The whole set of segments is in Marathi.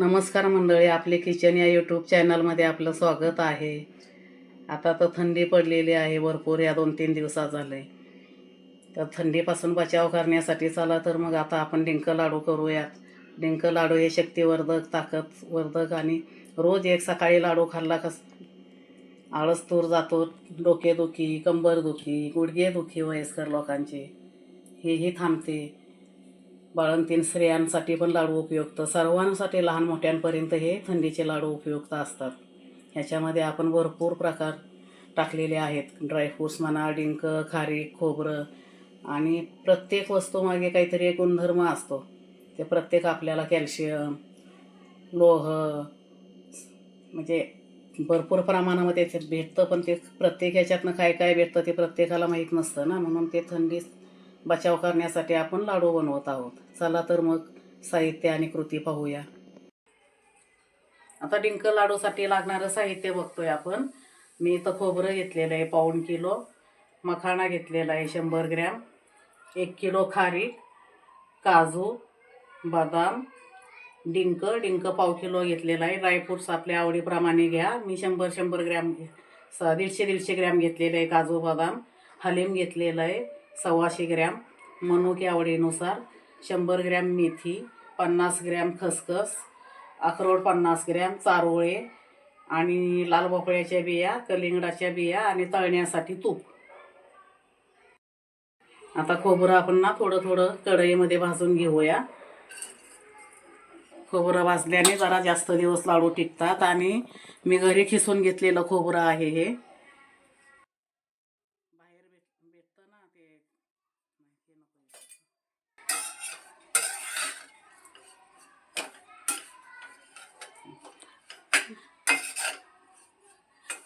नमस्कार मंडळी आपले किचन या यूट्यूब चॅनलमध्ये आपलं स्वागत आहे. आता तर थंडी पडलेली आहे भरपूर या दोन तीन दिवसात झाले तर थंडीपासून बचाव करण्यासाठी चला तर मग आता आपण डिंक लाडू करूयात. डिंक लाडू हे शक्तिवर्धक ताकदवर्धक आणि रोज एक सकाळी लाडू खाल्ला कस आळस तूर जातो डोकेदुखी कंबरदुखी गुडघेदुखी वयस्कर लोकांची. हेही थांबते. बाळंतीन स्त्रियांसाठी पण लाडू उपयुक्त. सर्वांसाठी लहान मोठ्यांपर्यंत हे थंडीचे लाडू उपयुक्त असतात. ह्याच्यामध्ये आपण भरपूर प्रकार टाकलेले आहेत. ड्रायफ्रूट्स म्हणा डिंक खारी खोबरं आणि प्रत्येक वस्तूमागे काहीतरी एक गुणधर्म असतो. ते प्रत्येक आपल्याला कॅल्शियम लोह म्हणजे भरपूर प्रमाणामध्ये ते भेटतं पण ते प्रत्येक ह्याच्यातनं काय काय भेटतं ते प्रत्येकाला माहीत नसतं ना. म्हणून ते थंडी बचाव करण्यासाठी आपण लाडू बनवत आहोत. चला तर मग साहित्य आणि कृती पाहूया. आता डिंक लाडूसाठी लागणारं साहित्य बघतोय आपण. मी इथं खोबरं घेतलेलं आहे पाऊण किलो. मखाणा घेतलेला आहे शंभर ग्रॅम. एक किलो खारी काजू बदाम. डिंक डिंक पाव किलो घेतलेला आहे. ड्रायफ्रूट्स आपल्या आवडीप्रमाणे घ्या. मी शंभर शंभर ग्रॅम स दीडशे दीडशे ग्रॅम घेतलेले आहे काजू बदाम. हलीम घेतलेलं आहे सव्वाशे ग्रॅम. मनुके आवडीनुसार. शंभर ग्रॅम मेथी पन्नास ग्रॅम खसखस अक्रोड पन्नास ग्रॅम चारोळे आणि लाल भोपळ्याच्या बिया कलिंगडाच्या बिया आणि तळण्यासाठी तूप. आता खोबरं आपण ना थोडं थोडं कढईमध्ये भाजून घेऊया. खोबरं भाजल्याने जरा जास्त दिवस लाडू टिकतात आणि मी घरी खिसून घेतलेलं खोबरं आहे हे बाहेर भेट भेटतं ना ते हे नको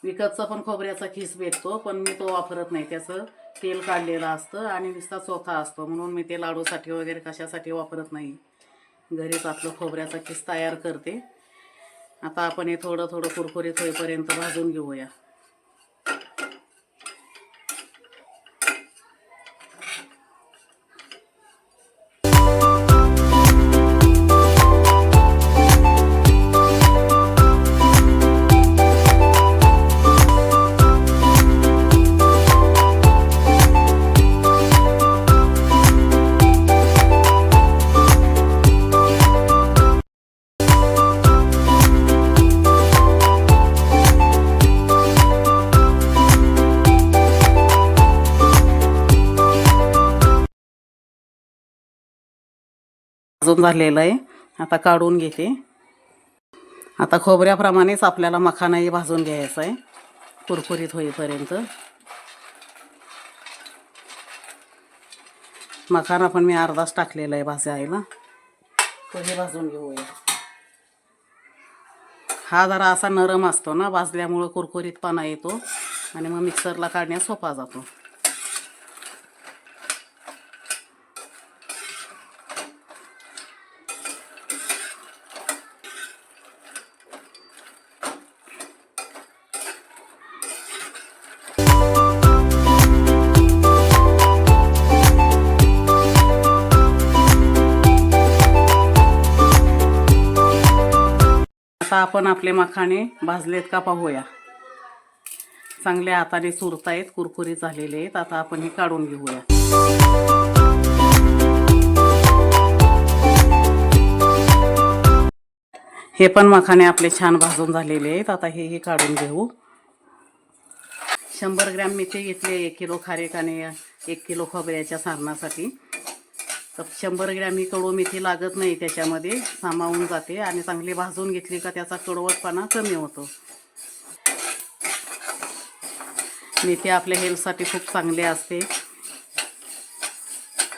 विकतचा पण खोबऱ्याचा खिस भेटतो पण मी तो वापरत नाही. त्याचं तेल काढलेलं असतं आणि नुसता चोथा असतो. म्हणून मी ते लाडूसाठी वगैरे कशासाठी वापरत नाही. घरीच आपलं खोबऱ्याचा खिस तयार करते. आता आपण हे थोडं थोडं कुरकुरीत होईपर्यंत भाजून घेऊया. भाजून झालेलं आहे. आता काढून घेते. आता खोबऱ्याप्रमाणेच आपल्याला मखानाही भाजून घ्यायचा आहे. कुरकुरीत होईपर्यंत. मखाना पण मी अर्धाच टाकलेला आहे भाजायला तोही भाजून घेऊया. हा जरा असा नरम असतो ना भाजल्यामुळं कुरकुरीतपणा येतो आणि मग मिक्सरला काढण्यास सोपा जातो. आपण आपले मखाणे भाजलेत का पाहूया. चांगल्या हाताने चुरतायत कुरकुरीत झालेले आहेत. आता आपण हे काढून घेऊया. हे पण मखाणे आपले छान भाजून झालेले आहेत. आता हे हे काढून घेऊ. शंभर ग्रॅम मेथी घेतली एक किलो खारेक आणि एक किलो खोबऱ्याच्या सारणासाठी. तर शंभर ग्रॅम ही कडू मेथी लागत नाही त्याच्यामध्ये. सामावून जाते आणि चांगली भाजून घेतली का त्याचा कडवटपणा कमी होतो. मेथी आपल्या हेल्थसाठी खूप चांगली असते.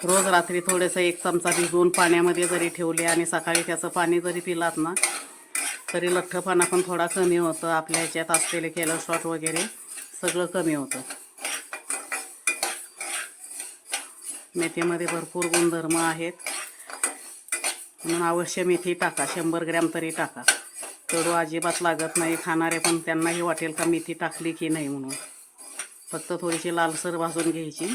रोज रात्री थोडंसं एक चमचा भिजवून पाण्यामध्ये जरी ठेवले आणि सकाळी त्याचं पाणी जरी पिलात ना तरी लठ्ठपणा पण थोडा कमी होतं. आपल्या ह्याच्यात असलेले कॅलोस्ट्रॉट वगैरे सगळं कमी होतं. मेथीमध्ये भरपूर गुणधर्म आहेत. म्हणून अवश्य मेथी टाका शंभर ग्रॅम तरी टाका. कडू अजिबात लागत नाही खाणारे पण त्यांनाही वाटेल का मेथी टाकली की नाही म्हणून. फक्त थोडीशी लालसर भाजून घ्यायची.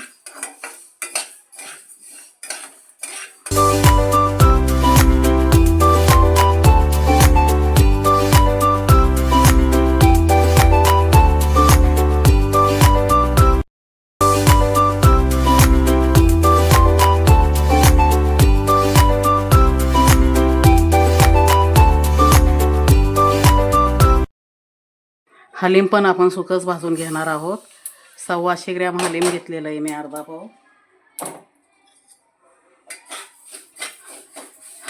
हलीम पण आपण सुकच भाजून घेणार आहोत. सव्वाशे ग्रॅम हलीम घेतलेलं आहे मी अर्धा पाव.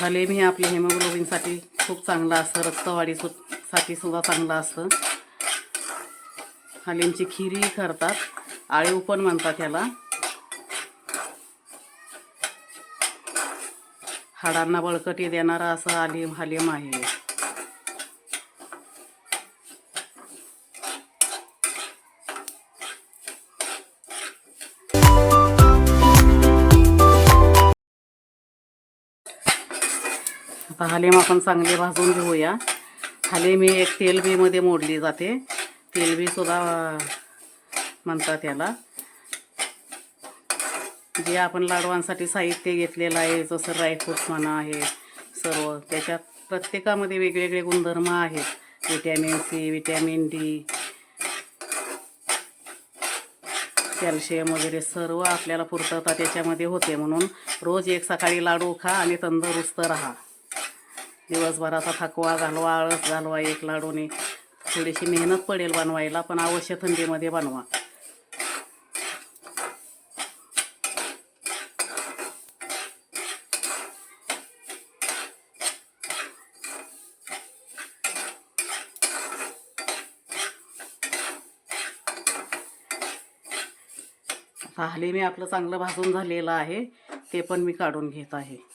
हलीम हे आपल्या हेमोग्लोबिनसाठी खूप चांगलं असतं रक्तवाढी साठी सुद्धा चांगलं असतं. हलीमची खीरही करतात आळीव पण म्हणतात याला. हाडांना बळकटी देणारा असं हलीम हलीम आहे. आता हलीम आपण चांगले भाजून घेऊया. हलीम ही एक तेलबीमध्ये मोडली जाते. तेलबीसुद्धा म्हणतात याला. जे आपण लाडवांसाठी साहित्य घेतलेलं आहे जसं ड्रायफ्रूट्स म्हणा आहे सर्व त्याच्यात प्रत्येकामध्ये वेगवेगळे गुणधर्म आहेत. Vitamin C vitamin D calcium वगैरे सर्व आपल्याला पूर्तता त्याच्यामध्ये होते. म्हणून रोज एक सकाळी लाडू खा आणि तंदुरुस्त राहा. दिवसभराचा थकवा घालवा आळस घालवा एक लाडूने थोडीशी मेहनत पडेल बनवायला पण अवश्य थंडीमध्ये बनवा. आता हली मी आपलं चांगलं भाजून झालेलं आहे ते पण मी काढून घेत आहे.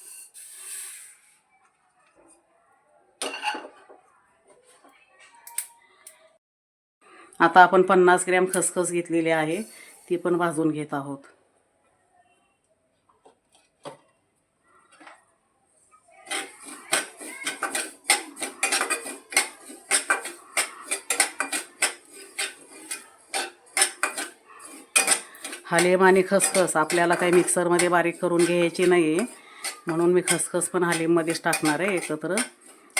आता आपण पन्नास ग्रॅम खसखस घेतलेली आहे. ती पण भाजून घेत आहोत. हालेम आणि खसखस आपल्याला काही मिक्सरमध्ये बारीक करून घ्यायची नाही आहे म्हणून मी खसखस पण हालेममध्येच टाकणार आहे. एकत्र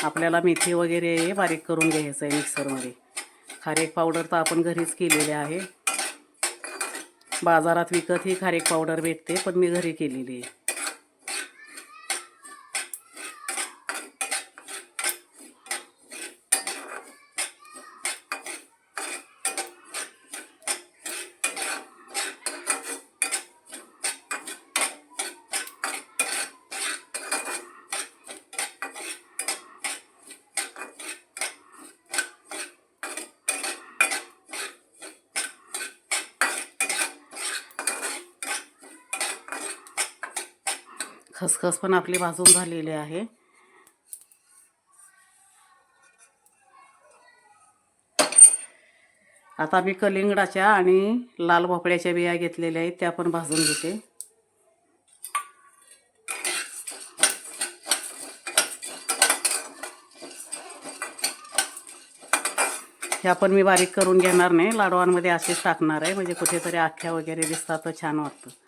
आपल्याला मेथी वगैरे बारीक करून घ्यायचं आहे मिक्सरमध्ये. खारेक पावडर तर आपण घरीच केलेली आहे. बाजारात विकत ही खारेक पावडर भेटते पण मी घरी केलेली आहे. खसखस पण आपली भाजून झालेली आहे. आता मी कलिंगडाच्या आणि लाल भोपळ्याच्या बिया घेतलेल्या आहेत त्या पण भाजून घेते. ह्या पण मी बारीक करून घेणार नाही लाडवांमध्ये असेच टाकणार आहे म्हणजे कुठेतरी आख्या वगैरे दिसतात तर छान वाटतं.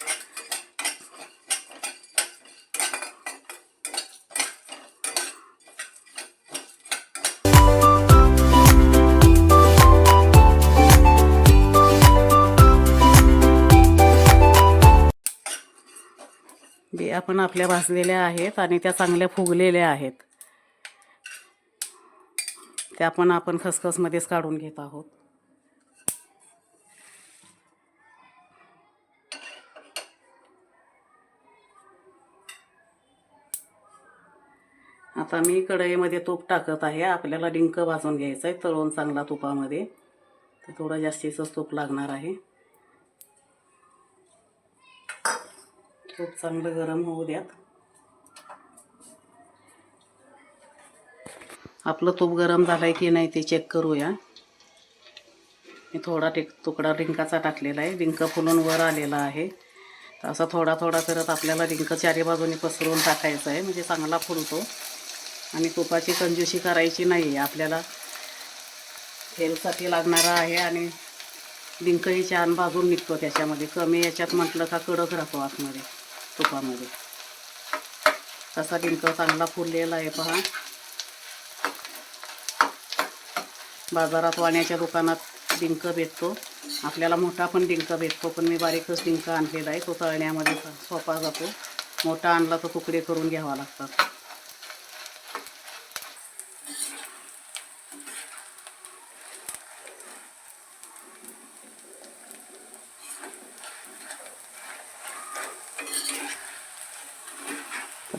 बिया पण आपल्या भाजलेल्या आहेत आणि त्या चांगल्या फुगलेल्या आहेत. त्या पण आपण खसखसमध्येच काढून घेत आहोत. आता मी कढईमध्ये तूप टाकत आहे. आपल्याला डिंक भाजून घ्यायचं आहे तळून चांगला तुपामध्ये. तर थोडं जास्तीचंच तूप लागणार आहे. तूप चांगलं गरम होऊ द्यात. आपलं तूप गरम झालं आहे की नाही ते चेक करूया. मी थोडा टेक तुकडा रिंकाचा टाकलेला आहे. रिंक फुलून वर आलेला आहे. तर असा थोडा थोडा करत आपल्याला रिंक चारी बाजूने पसरवून टाकायचं आहे. म्हणजे चांगला फुलतो. आणि तुपाची कंजूशी करायची नाही आहे आपल्याला हेल्थसाठी लागणारा आहे आणि डिंकही छान भाजून निघतो त्याच्यामध्ये. कमी याच्यात म्हटलं का कडक राहतो आतमध्ये. तुपामध्ये. तसा डिंक चांगला फुललेला आहे पहा. बाजारात वाण्याच्या दुकानात डिंक भेटतो. आपल्याला मोठा पण डिंक भेटतो पण मी बारीकच डिंक आणलेला आहे. तो तळण्यामध्ये सोपा जातो. मोठा आणला तर तुकडे करून घ्यावा लागतात.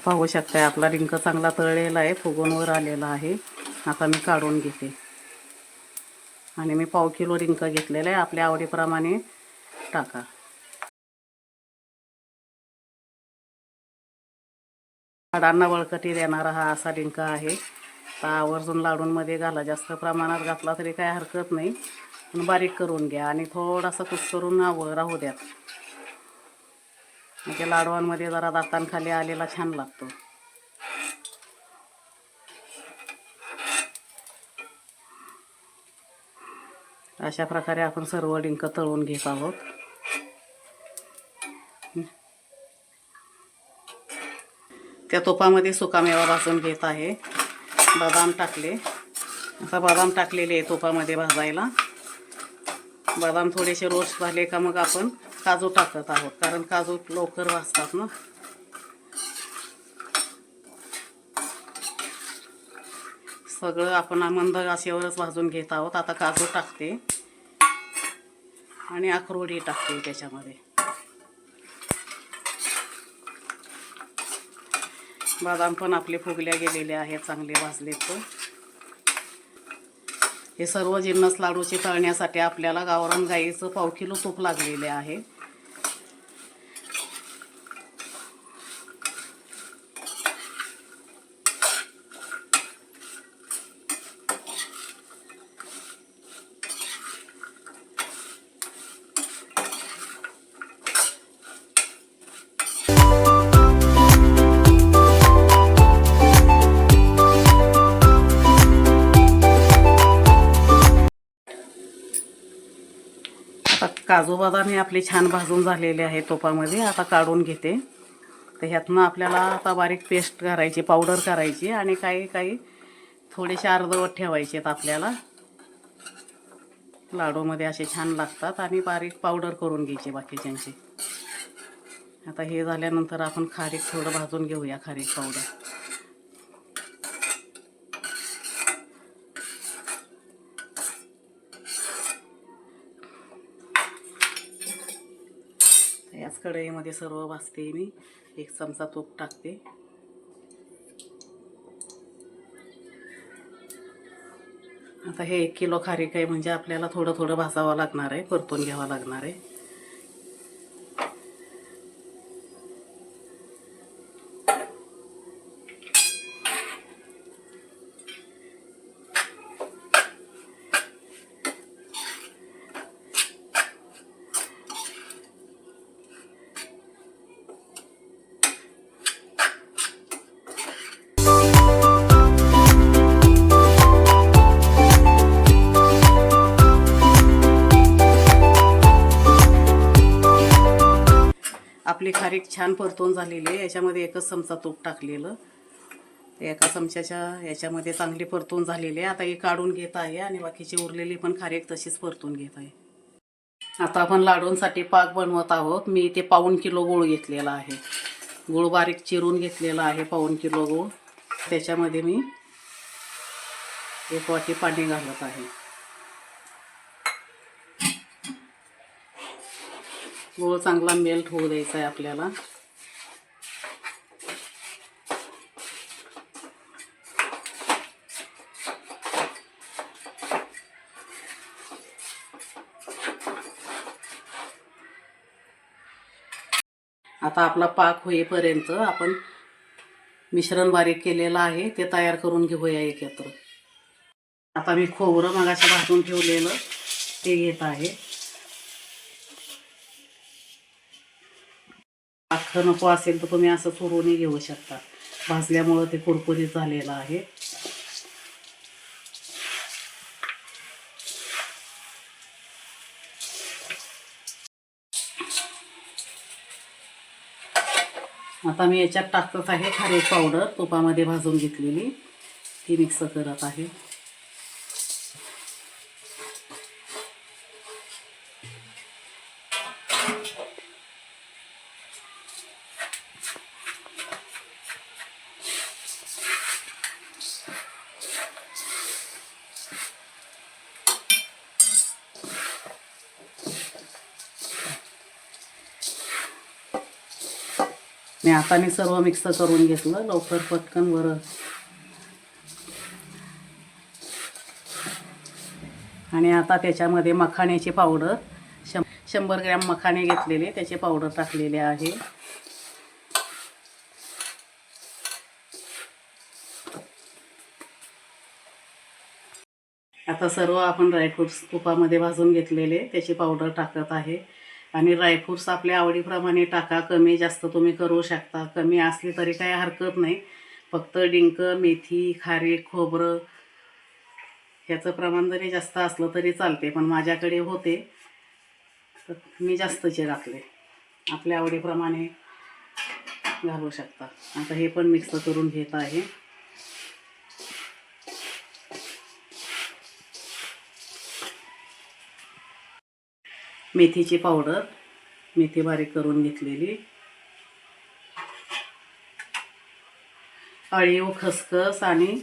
पाहू शकताय आपला डिंक चांगला तळलेला आहे फुगूनवर आलेला आहे. आता मी काढून घेते. आणि मी पाव किलो डिंक घेतलेला आहे आपल्या आवडीप्रमाणे टाका. झाडांना बळकटी देणारा हा असा डिंक आहे. तर आवर्जून लाडूंमध्ये घाला. जास्त प्रमाणात घातला तरी काय हरकत नाही. पण बारीक करून घ्या आणि थोडासा कुस करून राहू द्या. म्हणजे लाडवांमध्ये जरा दातांखाली आलेला छान लागतो. अशा प्रकारे आपण सर्व डिंक तळून घेत आहोत. त्या तुपामध्ये सुकामेवा भाजून घेत आहे. बदाम टाकले. आता बदाम टाकलेले आहे तुपामध्ये भाजायला. बदाम थोडेसे रोस्ट झाले का मग आपण काजू टाकत आहोत कारण काजू लवकर भाजतात ना. सगळं आपण मंद आशेवरच भाजून घेत आहोत. आता काजू टाकते. आणि अक्रोडी टाकते त्याच्यामध्ये. बदाम पण आपले फुगल्या गेलेले आहेत चांगले भाजले तर हे सर्व जिन्नस लाडूचे तळण्यासाठी आपल्याला गावरान गाईचं पाव किलो तूप लागलेले आहे. काजू बदाम हे आपले छान भाजून झालेले आहे तोपामध्ये. आता काढून घेते. तर ह्यातनं आपल्याला आता बारीक पेस्ट करायची पावडर करायची आणि काही काही थोडेसे अर्धवट ठेवायचे आहेत आपल्याला. लाडूमध्ये असे छान लागतात आणि बारीक पावडर करून घ्यायची बाकीच्यांची. आता हे झाल्यानंतर आपण खारीक थोडं भाजून घेऊया खारीक पावडर. कढईमध्ये सर्व भाजते मी. एक चमचा तूप टाकते. आता हे एक किलो खारीक आहे म्हणजे आपल्याला थोडं थोडं भाजावं लागणार आहे परतून घ्यावं लागणार आहे. छान परतून झालेली आहे. याच्यामध्ये एकच चमचा तूप टाकलेलं. एका चमच्याच्या याच्यामध्ये चांगली परतून झालेली आहे. आता ही काढून घेत आहे आणि बाकीची उरलेली पण खारीक तशीच परतून घेत आहे. आता आपण लाडूंसाठी पाक बनवत आहोत. मी इथे पाऊण किलो गूळ घेतलेला आहे. गूळ बारीक चिरून घेतलेला आहे पाऊण किलो गूळ. त्याच्यामध्ये मी एक वाटी पाणी घालत आहे. गूळ चांगला मेल्ट होऊ द्यायचा आहे आपल्याला. आता आपला पाक होईपर्यंत आपण मिश्रण बारीक केलेलं आहे ते तयार करून घेऊया एकत्र. आता मी खोबरं मगाशी भाजून ठेवलेलं ते घेत आहे. अख्खं नको असेल तर तुम्ही असं चोरूनही घेऊ शकता. भाजल्यामुळं ते कुरकुरीत झालेलं आहे. आता मी याच्यात टाकत आहे खारीक पावडर. तुपामध्ये भाजून घेतलेली. ती मिक्स करत आहे. मी हाताने सर्व मिक्स करून घेतलं. लवकर पटकन बरं आणि आता त्याच्यामध्ये मखाण्याची पावडर शं शंभर ग्रॅम मखाणे घेतलेले त्याचे पावडर टाकलेले आहे. आता सर्व आपण ड्रायफ्रूट्स तुपामध्ये भाजून घेतलेले त्याची पावडर टाकत आहे. आणि ड्रायफ्रूट्स आपल्या आवडीप्रमाणे टाका कमी जास्त तुम्ही करू शकता. कमी असली तरी काही हरकत नाही. फक्त डिंक मेथी खारे खोबरं ह्याचं प्रमाण जरी जास्त असलं तरी चालते पण माझ्याकडे होते. तर मी जास्तचे घातले आपल्या आवडीप्रमाणे घालू शकता. आता हे पण मिक्स करून घेत आहे. मेथीची पावडर मेथी बारीक करून घेतलेली. अळीव खसखस आणि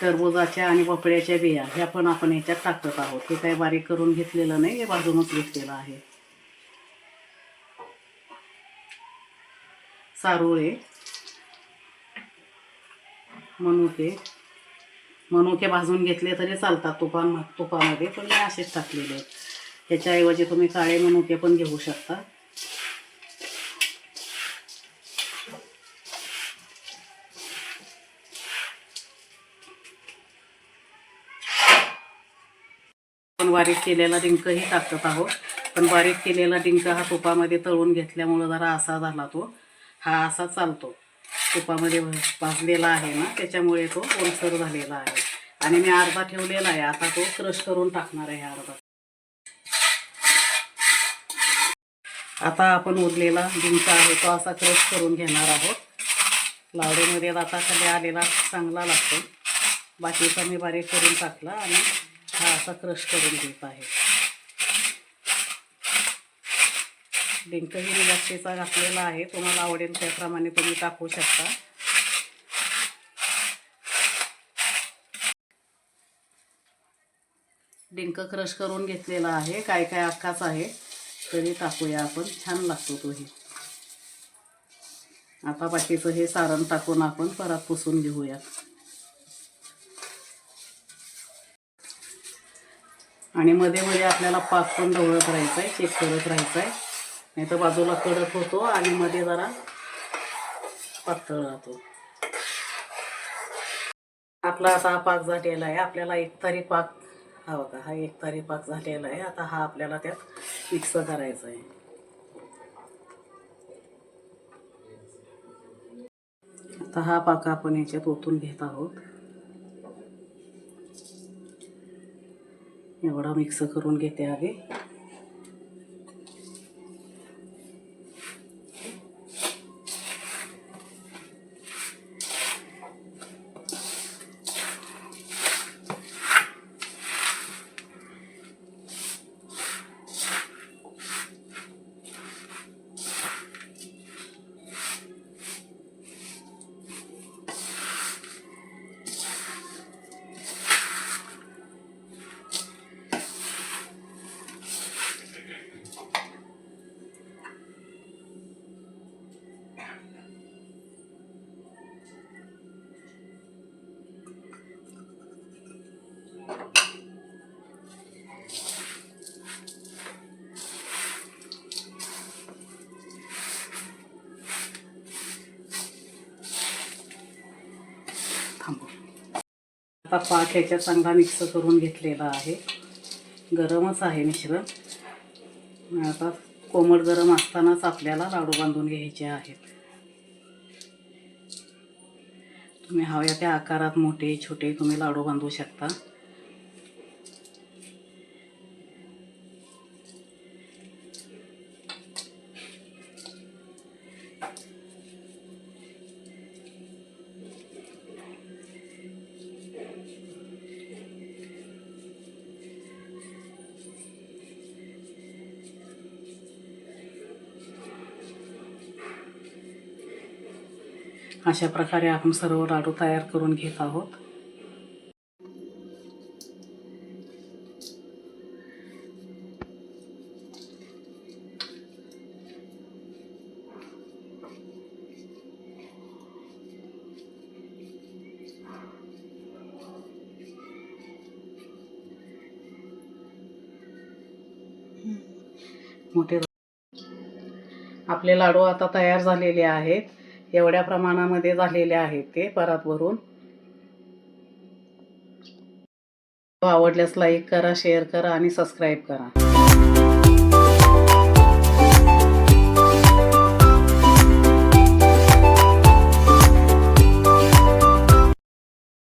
टरबुजाच्या आणि भोपळ्याच्या बिया ह्या पण आपण ह्याच्यात टाकत आहोत. हे काही बारीक करून घेतलेलं नाही हे बाजूनच घेतलेलं आहे. सारोळे मनुके मनुके भाजून घेतले तरी चालतात तुपान तुपामध्ये पण मी असेच टाकलेले आहेत. ह्याच्याऐवजी तुम्ही काळे मनुके पण घेऊ शकता. आपण बारीक केलेला डिंकही टाकत आहोत. पण बारीक केलेला डिंक हा तुपामध्ये तळून घेतल्यामुळं जरा असा झाला तो. हा असा चालतो. तुपामध्ये भाजलेला आहे ना त्याच्यामुळे तो ओलसर झालेला आहे. आणि मी अर्धा ठेवलेला आहे. आता तो क्रश करून टाकणार आहे अर्धा. आता आपण उरलेला डिंक आहे तो असा क्रश करून घेणार आहोत. लावडीमध्ये खाली आलेला चांगला लागतो. बाकीचा मी बारीक करून टाकला आणि हा असा क्रश करून घेत आहे. डिंकही मी घातलेला आहे तुम्हाला आवडेल त्याप्रमाणे तुम्ही टाकू शकता. डिंक क्रश करून घेतलेला आहे काय काय अख्खाच आहे. तरी टाकूया आपण. छान लागतो तो हे. आता बाकीचं हे सारण टाकून आपण परत पुसून घेऊया आणि मध्ये मध्ये आपल्याला पाक पण ढवळत राहायचं आहे चेक करत राहायचं आहे नाही तर बाजूला कडक होतो आणि मध्ये जरा पातळ राहतो. आपला आता हा पाक झालेला आहे. आपल्याला एक तारी पाक हा का हा एक तारी पाक झालेला आहे. आता हा आपल्याला त्यात मिक्स करायचं आहे. आता हा पाक आपण याच्यात ओतून घेत आहोत. एवढा मिक्स करून घेते आधी आता पाक ह्याच्या चांगला मिक्स करून घेतलेला आहे. गरमच आहे मिश्रण. आता कोमट गरम असतानाच आपल्याला लाडू बांधून घ्यायचे आहेत. तुम्ही हव्या त्या आकारात मोठे छोटे तुम्ही लाडू बांधू शकता. अशा प्रकारे आपण सर्व लाडू तयार करून घेत आहोत. मोठे आपले लाडू आता तयार झालेले आहेत. एवढ्या प्रमाणामध्ये झालेले आहेत ते परात भरून. आवडल्यास लाईक करा शेअर करा आणि सबस्क्राईब करा.